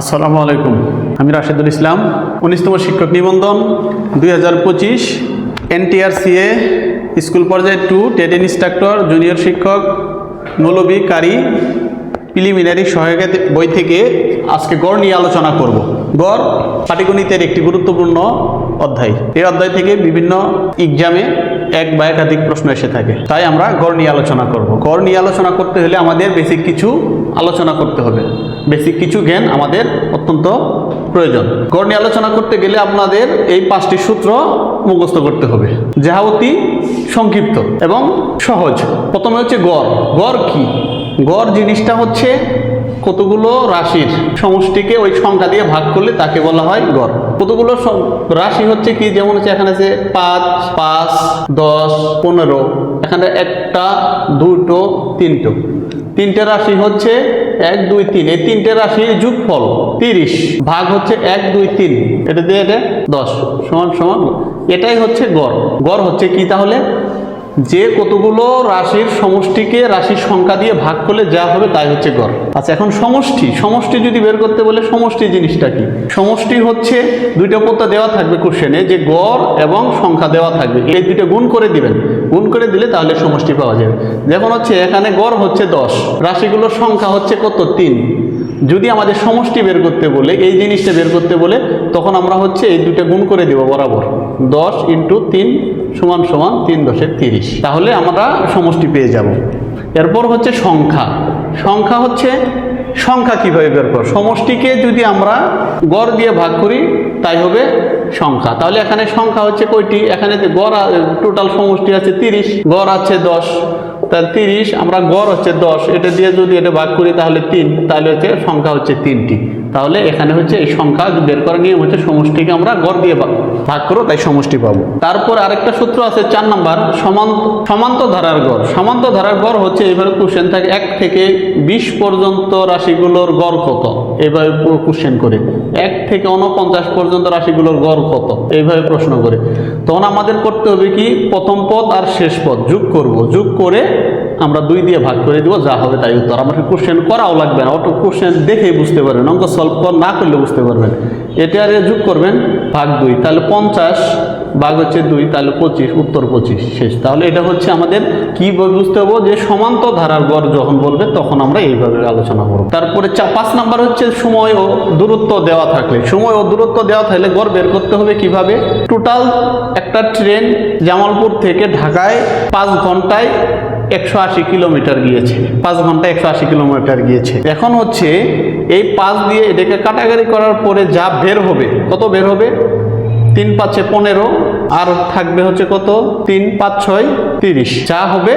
আসসালামু আলাইকুম। আমি রাশেদুল ইসলাম, উনিশতম শিক্ষক নিবন্ধন, দুই হাজার পঁচিশ এনটিআরসিএ স্কুল পর্যায়ে টু টেড ইনস্ট্রাক্টর জুনিয়র শিক্ষক মৌলবী কারি প্রিলিমিনারি সহায়ক বই থেকে আজকে গড় নিয়ে আলোচনা করব। গড় পাটিগণিতের একটি গুরুত্বপূর্ণ অধ্যায়। এই অধ্যায় থেকে বিভিন্ন এক্সামে এক বা একাধিক প্রশ্ন এসে থাকে। তাই আমরা গড় নিয়ে আলোচনা করব। গড় নিয়ে আলোচনা করতে হলে আমাদের বেসিক কিছু আলোচনা করতে হবে। বেসিক কিছু জ্ঞান আমাদের অত্যন্ত প্রয়োজন। গড় নিয়ে আলোচনা করতে গেলে আপনাদের এই পাঁচটি সূত্র মুখস্থ করতে হবে। যাহা অতি সংক্ষিপ্ত এবং সহজ। প্রথমে হচ্ছে গড়। গড় কি? গড় জিনিসটা হচ্ছে কতগুলো রাশির সমষ্টিকে ওই সংখ্যা দিয়ে ভাগ করলে তাকে বলা হয় গড়। কতগুলো রাশি হচ্ছে কি? যেমন হচ্ছে এখানে আছে পাঁচ পাঁচ, দশ, পনেরো। এখানে একটা, দুটো, তিনটো। তিনটে রাশি হচ্ছে এক, দুই, তিন। এই তিনটে রাশির যোগফল তিরিশ। ভাগ হচ্ছে এক, দুই, তিন। এটা দিয়ে এটা দশ। সমান সমান। এটাই হচ্ছে গড়। গড় হচ্ছে কি তাহলে? যে কতগুলো রাশির সমষ্টিকে রাশির সংখ্যা দিয়ে ভাগ করলে যা হবে তাই হচ্ছে গড়। আচ্ছা এখন সমষ্টি। সমষ্টি যদি বের করতে বলে সমষ্টি জিনিসটা কি? সমষ্টি হচ্ছে দুইটা পত্তা দেওয়া থাকবে কোশ্চেনে যে গড় এবং সংখ্যা দেওয়া থাকবে। এই দুইটা গুণ করে দিবেন। গুণ করে দিলে তাহলে সমষ্টি পাওয়া যাবে। যেমন হচ্ছে, এখানে গড় হচ্ছে দশ। রাশিগুলোর সংখ্যা হচ্ছে কত? তিন। যদি আমাদের সমষ্টি বের করতে বলে, এই জিনিসটা বের করতে বলে, তখন আমরা হচ্ছে এই দুটো গুণ করে দেবো বরাবর। দশ ইন্টু তিন সমান সমান তিন দশের তিরিশ। তাহলে আমরা সমষ্টি পেয়ে যাব। এরপর হচ্ছে সংখ্যা। সংখ্যা হচ্ছে সংখ্যা কীভাবে বের কর সমষ্টিকে যদি আমরা গড় দিয়ে ভাগ করি, তাই হবে সংখ্যা। তাহলে এখানে সংখ্যা হচ্ছে কয়টি? এখানে গড় টোটাল সমষ্টি আছে তিরিশ, গড় আছে দশ। তাহলে তিরিশ, আমরা গড় হচ্ছে দশ। এটা দিয়ে যদি এটা ভাগ করি তাহলে তিন, তাহলে হচ্ছে সংখ্যা হচ্ছে তিনটি। তাহলে এখানে হচ্ছে এই সংখ্যা বের করার নিয়ম হচ্ছে সমষ্টিকে আমরা গড় দিয়ে ভাগ- করো, তাই সমষ্টি পাবো। তারপর আরেকটা সূত্র আছে চার নাম্বার, সমান সমান্ত ধারার গড়। সমান্ত ধারার গড় হচ্ছে এইভাবে কোশ্চেন থাকে, এক থেকে বিশ পর্যন্ত রাশিগুলোর গড় কত? এইভাবে কোশ্চেন করে। এক থেকে উনপঞ্চাশ পর্যন্ত রাশিগুলোর গড় কত? এইভাবে প্রশ্ন করে। তখন আমাদের করতে হবে কি? প্রথম পদ আর শেষ পদ। যোগ করব। যোগ করে আমরা দুই দিয়ে ভাগ করে দিব, যা হবে তাই উত্তর। আমাকে কোশ্চেন করাও লাগবে না, অটো কোশ্চেন দেখেই বুঝতে পারবেন, অঙ্ক সলভ কর না করলে বুঝতে পারবেন। এটা আর যোগ করবেন, ভাগ দুই, তাহলে পঞ্চাশ, ভাগ হচ্ছে দুই, তাহলে পঁচিশ, উত্তর পঁচিশ, শেষ। তাহলে এটা হচ্ছে আমাদের কি বুঝতে হব? যে সমান্ত ধারার গড় যখন বলবে, তখন আমরা এইভাবে আলোচনা করব। তারপরে পাঁচ নাম্বার হচ্ছে সময় ও দূরত্ব দেওয়া থাকলে। সময় ও দূরত্ব দেওয়া থাকলে গড় বের করতে হবে কীভাবে? টোটাল একটা ট্রেন জামালপুর থেকে ঢাকায় পাঁচ ঘন্টায় একশো আশি কিলোমিটার গিয়েছে। পাঁচ ঘণ্টা একশো আশি কিলোমিটার গিয়েছে। এখন হচ্ছে এই পাঁচ দিয়ে এটাকে কাটাকারি করার পরে যা বের হবে, কত বের হবে? তিন পাঁচে পনেরো, আর থাকবে হচ্ছে কত? তিন পাঁচ ছয় তিরিশ। যা হবে,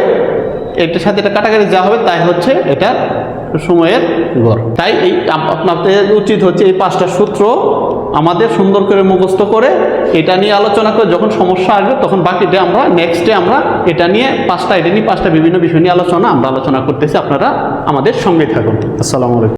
এটার সাথে এটা কাটাকাটি যা হবে, তাই হচ্ছে এটা সময়ের গড়। তাই এই আপ- আপনাদের উচিত হচ্ছে এই পাঁচটা সূত্র আমাদের সুন্দর করে মুখস্থ করে এটা নিয়ে আলোচনা করে যখন সমস্যা আসবে তখন বাকি ডে আমরা নেক্সট ডে আমরা এটা নিয়ে পাঁচটা, এটা নিয়ে পাঁচটা বিভিন্ন বিষয় নিয়ে আলোচনা, আমরা আলোচনা করতেছি। আপনারা আমাদের সঙ্গে থাকুন। আসসালামু আলাইকুম।